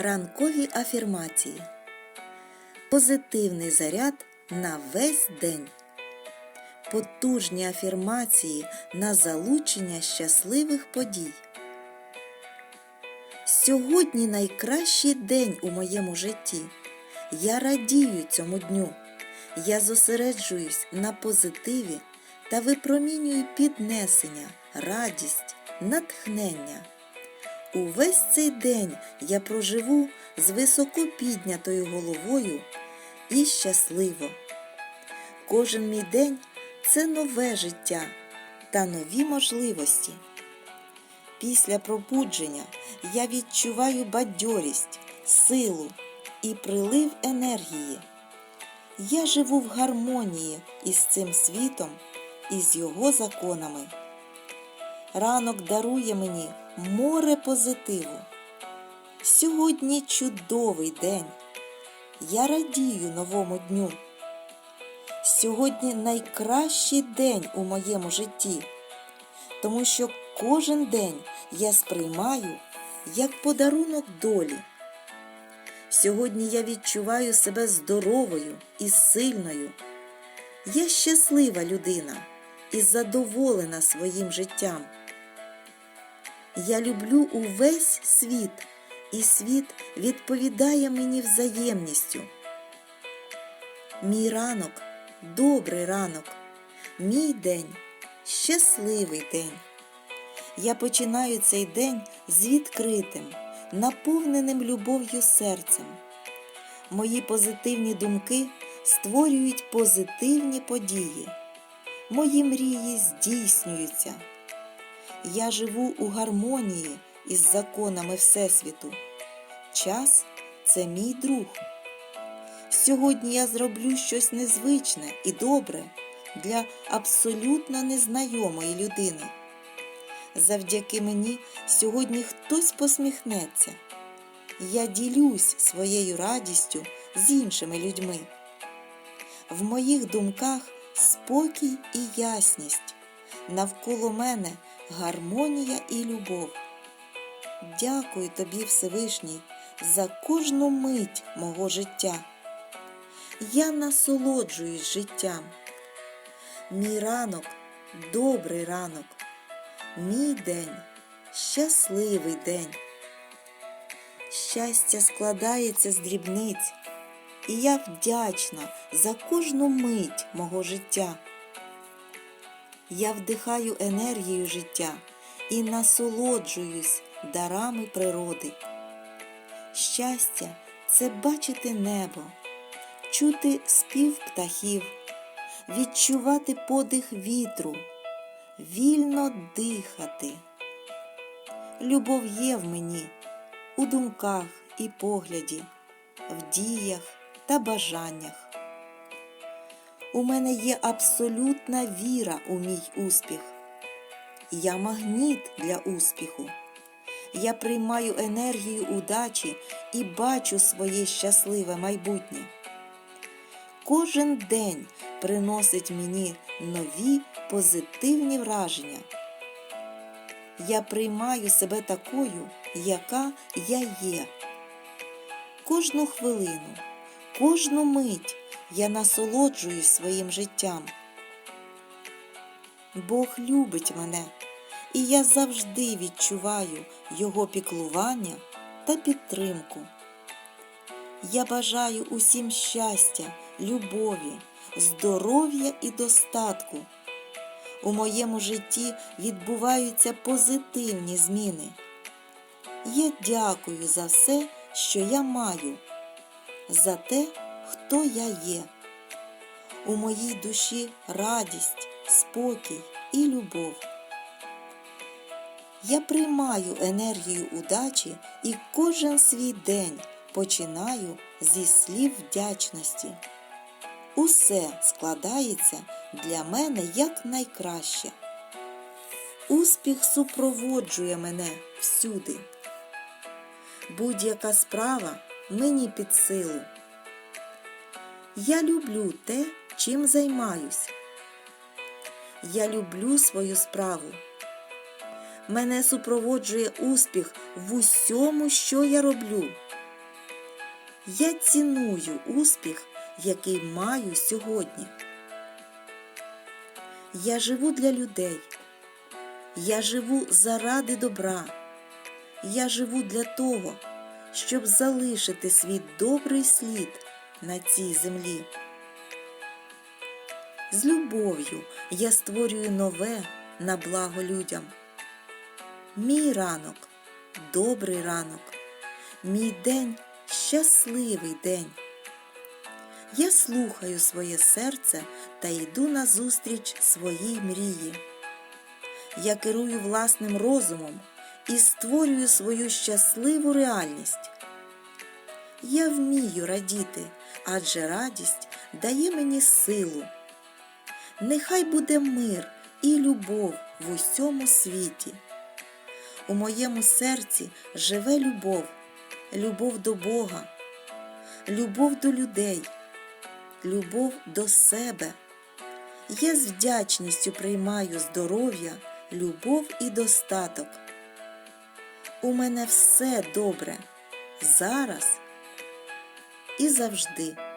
Ранкові афірмації. Позитивний заряд на весь день. Потужні афірмації на залучення щасливих подій. Сьогодні найкращий день у моєму житті. Я радію цьому дню. Я зосереджуюсь на позитиві та випромінюю піднесення, радість, натхнення. Увесь цей день я проживу з високо піднятою головою і щасливо. Кожен мій день це нове життя та нові можливості. Після пробудження я відчуваю бадьорість, силу і прилив енергії. Я живу в гармонії із цим світом і з його законами. Ранок дарує мені море позитиву. Сьогодні чудовий день. Я радію новому дню. Сьогодні найкращий день у моєму житті, тому що кожен день я сприймаю як подарунок долі. Сьогодні я відчуваю себе здоровою і сильною. Я щаслива людина і задоволена своїм життям. Я люблю увесь світ, і світ відповідає мені взаємністю. Мій ранок добрий ранок, мій день щасливий день. Я починаю цей день з відкритим, наповненим любов'ю серцем. Мої позитивні думки створюють позитивні події. Мої мрії здійснюються. Я живу у гармонії із законами Всесвіту. Час це мій друг. Сьогодні я зроблю щось незвичне і добре для абсолютно незнайомої людини. Завдяки мені сьогодні хтось посміхнеться. Я ділюсь своєю радістю з іншими людьми. В моїх думках спокій і ясність. Навколо мене гармонія і любов. Дякую тобі, Всевишній, за кожну мить мого життя. Я насолоджуюсь життям. Мій ранок добрий ранок, мій день щасливий день. Щастя складається з дрібниць, і я вдячна за кожну мить мого життя. Я вдихаю енергію життя і насолоджуюсь дарами природи. Щастя це бачити небо, чути спів птахів, відчувати подих вітру, вільно дихати. Любов є в мені у думках і погляді, в діях та бажаннях. У мене є абсолютна віра у мій успіх. Я магніт для успіху. Я приймаю енергію удачі і бачу своє щасливе майбутнє. Кожен день приносить мені нові позитивні враження. Я приймаю себе такою, яка я є. Кожну хвилину, кожну мить я насолоджуюсь своїм життям. Бог любить мене, і я завжди відчуваю Його піклування та підтримку. Я бажаю усім щастя, любові, здоров'я і достатку. У моєму житті відбуваються позитивні зміни. Я дякую за все, що я маю, за те, хто я є. У моїй душі радість, спокій і любов. Я приймаю енергію удачі і кожен свій день починаю зі слів вдячності. Усе складається для мене як найкраще. Успіх супроводжує мене всюди. Будь-яка справа мені під силу. Я люблю те, чим займаюсь. Я люблю свою справу. Мене супроводжує успіх в усьому, що я роблю. Я ціную успіх, який маю сьогодні. Я живу для людей. Я живу заради добра. Я живу для того, щоб залишити свій добрий слід на цій землі. З любов'ю я створюю нове на благо людям. Мій ранок добрий ранок, мій день щасливий день. Я слухаю своє серце та йду назустріч своїй мрії. Я керую власним розумом і створюю свою щасливу реальність. Я вмію радіти, адже радість дає мені силу. Нехай буде мир і любов в усьому світі. У моєму серці живе любов, любов до Бога, любов до людей, любов до себе. Я з вдячністю приймаю здоров'я, любов і достаток. У мене все добре зараз і завжди.